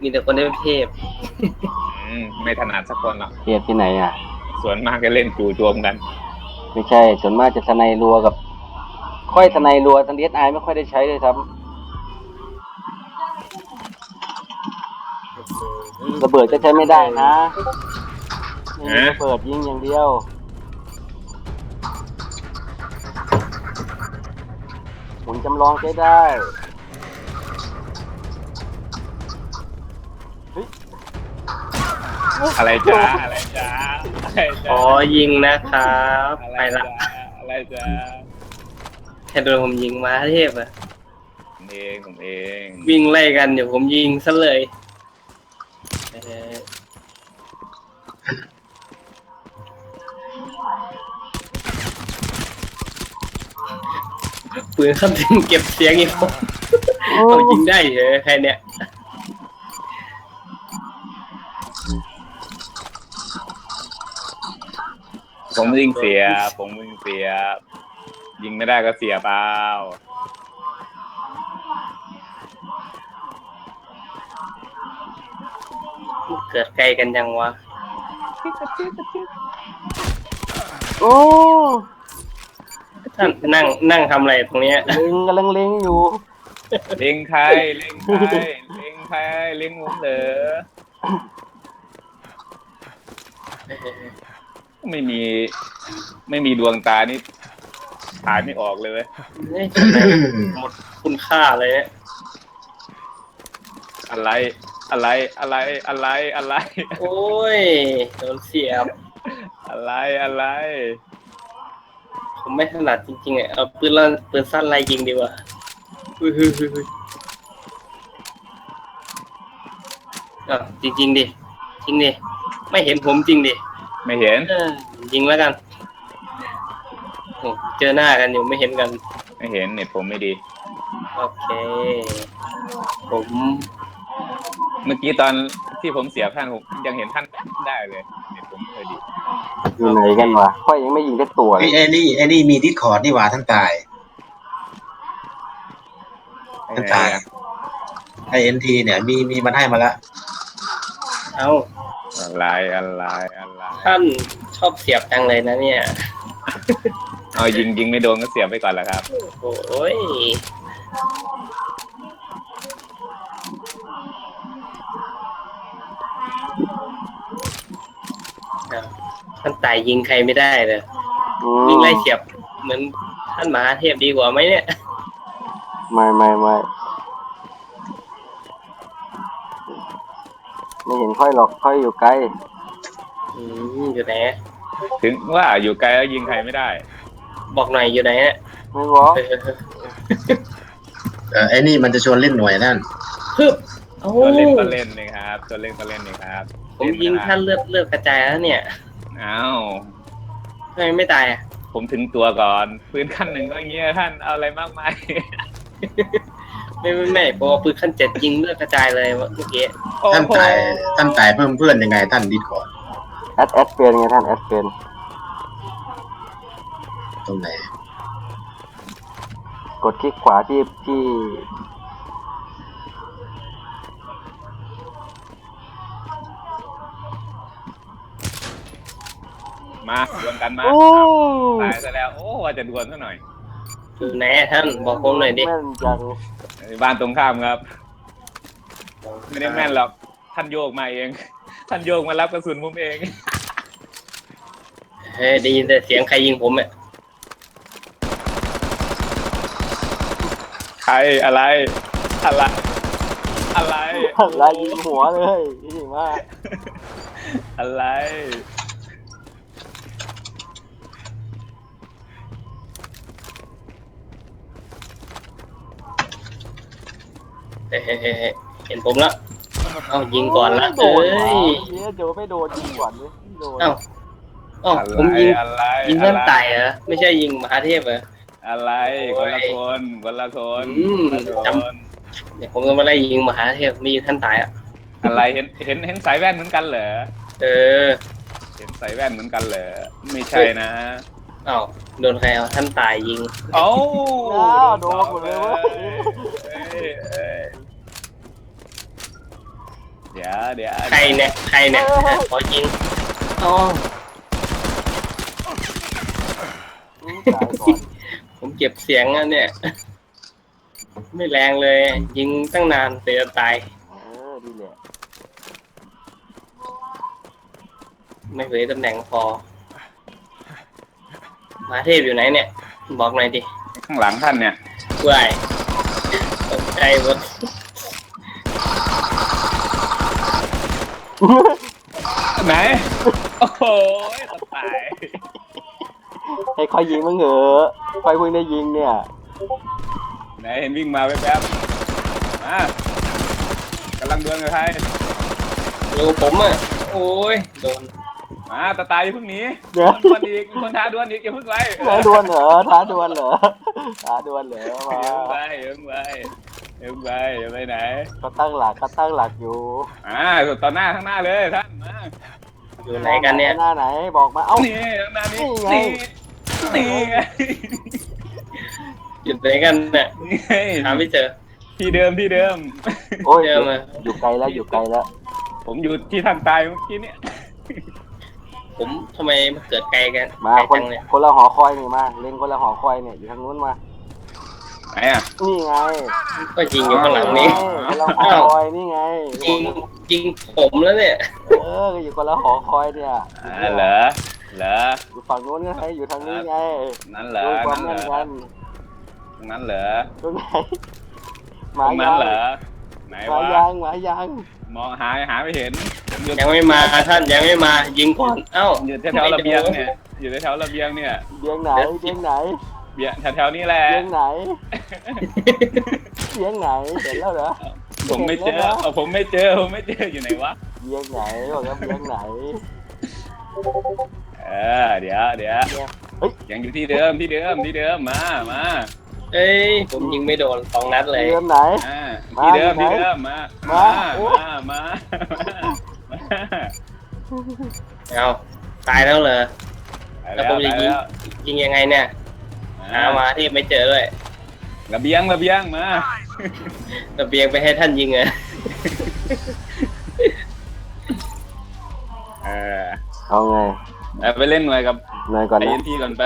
มีแต่คนได้เทพ อืมไม่ถนัดสักคนหรอกเทียบที่ไหนอะ ส่วนมากก็เล่นจู่โจมกัน ไม่ใช่ ส่วนมากจะทนายรัวกับ ค่อยทนายรัวทันเดียไอไม่ค่อยได้ใช้เลยครับ ระเบิดก็ใช้ไม่ได้นะนี่ฮะระเบิดยิงอย่างเดียวหมุนจำลองใช้ได้ อะไรจ้าอะไรจ้าอะไรจ้าอ๋อยิงนะครับอะไรไปละจ้าอะไรจ้าแค่โดนผมยิงมาเทพอะผมเองผมเองวิ่งไล่กันเดี๋ยวผมยิงซะเลยเออปืนขั้นถึงเก็บเสียงอีกคนเอายิงได้เหรอใครเนี่ย ยิงเสีย ผมยิงเสีย ยิงไม่ได้ก็เสียเปล่าเกิดไกลกันยังวะ โอ้ท่านนั่งนั่งทำอะไรตรงเนี้ยเล็งกำลังเล็งอยู่ เล็งใครเล็งใครเล็งใครเล็งผมเหรอ ไม่มี ไม่มีดวงตานี่ถ่ายไม่ออกเลยเว้ยนี่ทำไมหมดคุณค่าเลยเนี่ยอะไร อะไรอะไรอะไรอะไร โอ้ยโดนเสียบ อะไรอะไร ผมไม่ถนัดจริงๆอะเอาปืนลั่นปืนสั้นไล่ยิงดีกว่าอุ้ยอุ้ยอุ้ยอุ้ยอะจริงๆดิจริงดิไม่เห็นผมจริงดิ ไม่เห็นเออยิงแล้วกันโอ้เจอหน้ากันอยู่ไม่เห็นกัน ไม่เห็นเน็ตผมไม่ดี โอเค ผมเมื่อกี้ตอนที่ผมเสียบท่านผมยังเห็นท่านได้เลยเน็ตผมไม่เคยดี อยู่ไหนกันวะค่อยยังไม่ยิงได้ตัวเลไอ้ยไอ้นี่ไอ้นี่มีดิสคอร์ดนี่หว่าท่านตาย ท่านตายไอเอ็นทีเนี่ย มีมีมันให้มาแล้ว เอ้า อะไรอะไรอะไรท่านชอบเสียบจังเลยนะเนี่ย เอายิงยิงไม่โดนก็เสียบไปก่อนแล้วครับ โอ้ยอ้าวท่านตายยิงใครไม่ได้เลยอืมยิงไล่เสียบเหมือนท่านมหาเทพดีกว่าไหมเนี่ย ไม่ไม่ไม่ ไม่เห็นค่อยหรอกค่อยอยู่ไกลอืมอยู่ไหนถึงว่าอยู่ไกลแล้วยิงใครไม่ได้ บอกหน่อยอยู่ไหนฮะไม่บอกเออเออไอ้นี่มันจะชวนเล่นหน่วยนั่นฮึบโอ้ตัวเล่นก็เล่นเลยครับตัวเล่นก็เล่นเลยครับผมยิงท่านเลือดเลือดกระจายแล้วเนี่ยอ้าวทำไมไม่ตายอะผมถึงตัวก่อนปืนขั้นหนึ่งก็อย่างเงี้ยท่านเอาอะไรมากมาย ไม่ไม่ไม่พอปืนขั้นเจ็ดยิงเลือดกระจายเลยเมื่อกี้ท่านตายท่านตายเพิ่มเพื่อนยังไง ท่านดิสคอร์ดแอดแอดเป็นไงท่านแอดเป็นตรงไหนกดคลิกขวาที่ที่มาดวลกันมาโอ้ตายซะแล้ว โอ้ว่าจะดวลซะหน่อยอยู่ ไหนอะท่านบอกผมหน่อยดิแม่นจังบ้านตรงข้ามครับ ไม่ได้แม่นหรอก ท่านโยกมาเอง ท่านโยกมารับกระสุนผมเอง เฮ้ยได้ยินแต่เสียงใครยิงผมอะใครอะไร อะไร อะไรลายยิงหัวเลยนี่มากอะไร เฮ้ยเฮ้ยเฮ้ยเฮ้ยเห็นผมแล้วเอายิงก่อนละโดเอ้นเหรอยเดี๋ยวเดี๋ยวไม่โดนยิงก่อนเลยโดนเอ้าเอ้าอะไรผมยิงอะไรยิงท่านตายเหรอไม่ใช่ยิงมหาเทพเหรอ อะไรโอ้คยนละคนคนละคนอืมคนละจ คนเดี๋ยวผมจะมาไล่ยิงมหาเทพไม่ยิงท่านตายอะอะไรเห็นเห็นเห็นสายแว่นเหมือนกันเหรอเออเห็นสายแว่นเหมือนกันเหรอไม่ใช่นะเอ้าโดนใครเอาท่านตายยิง เอ้าอ้าวโดนหมดเลยเว้ย เอ้ยเอ้ย เดี๋ยวเดี๋ยวใครเนี่ยใครเนี่ยขอยิงอ๋ออืมตายก่อนผมเก็บเสียงอะเนี่ย ไม่แรงเลย ยิงตั้งนานเสียตายเออดีแหละไม่เผยตำแหน่งพอ มาเทพอยู่ไหนเนี่ย บอกหน่อยดิ ข้างหลังท่านเนี่ยวายตกใจหมด ไหน โอ้โหจะตายให้คอยยิงมั้งเหอะคอยเพิ่งได้ยิงเนี่ย ไหนเห็นวิ่งมาแป๊บๆมากำลังดวลกับใครดูผมอะ โอ้ย โดน มาตาตายอย่าเพิ่งหนีเดี๋ยวดวลอีกมีคนท้าดวลอีกอย่าเพิ่งไว้ท้าดวลเหรอท้าดวลเหรอท้าดวลเหรอมา อย่าเพิ่งไว้อย่าเพิ่งไว้อย่า เพิ่งไว้อย่าไปไหนเขาตั้งหลักเขาตั้งหลักอยู่อ่าต่อหน้าข้างหน้าเลยท่านมาอยู่ไหนกันเนี่ย หน้าไหนบอกมาเอ้า นี่ข้างหน้านี้นี่ไงนี่นี่ไงอยู่ไหนกันเนี่ยนี่ไงหาไม่เจอ ที่เดิมที่เดิม โอ้ยเจอมา อยู่ไกลแล้วอยู่ไกลแล้วผมอยู่ที่ท่านตายเมื่อกี้เนี่ยผมทำไมมาเกิดไกลกันมาไกลคนจังเนี่ยคนละหอคอยนี่มาเล่นคนละหอคอยเนี่ยอยู่ทางนู้นมา ไหนอะ นี่ไงก็ยิงอยู่ข้างหลังนี้ คนละหอคอยนี่ไง ยิงยิงผมแล้วเนี่ยเอออยู่คนละหอคอยเนี่ยอ่าเหรอ เหรอ อยู่ฝั่งนู้นไงอยู่ทางนี้ไงนั่นเหรอ ดูความนั่นเหรแม่อนกันตรงนั้นเหรอตรงไหนหตมารงนั้นยังเหรอ ไหนหมาวะยังหมายังมองหาหาไม่เห็นผมอยู่ยังไม่มาท่านยังไม่มายิงก่อนเอ้าอยู่แถวๆระเบียงเนี่ย อยู่แถวๆระเบียงเนี่ย เบียงไหนเบียงไหน เบียงแถวๆนี้แหละเบียงไหนเบียงไหนเห็นแล้วเหรอผมไม่เจอเอาผมไม่เจอผมไม่เจออยู่ไหนวะเบียงไหนบอกว่าเบียงไหน เออเดี๋ยวเดี๋ยวเฮ้ย ยังอยู่ที่เดิมที่เดิมที่เดิมมามาเอ้ยผมยิงไม่โดนสองนัดเลยเบียงไหน อ่ามาที่เดิมอยู่ไหนที่เดิมมามา มาโอ้มามามาเอาตายแล้วเหรอ ไปแล้วแล้วผมไปจะยิง แล้วยิงยังไงเนี่ย หามาที่ไม่เจอด้วยระเบียงระเบียงมา ระเบียงไปให้ท่านยิงเหรอเออเอาไง เอาไปเล่นหน่อยกับหน่อยก่อนไอนะ เอ็นทีก่อนไป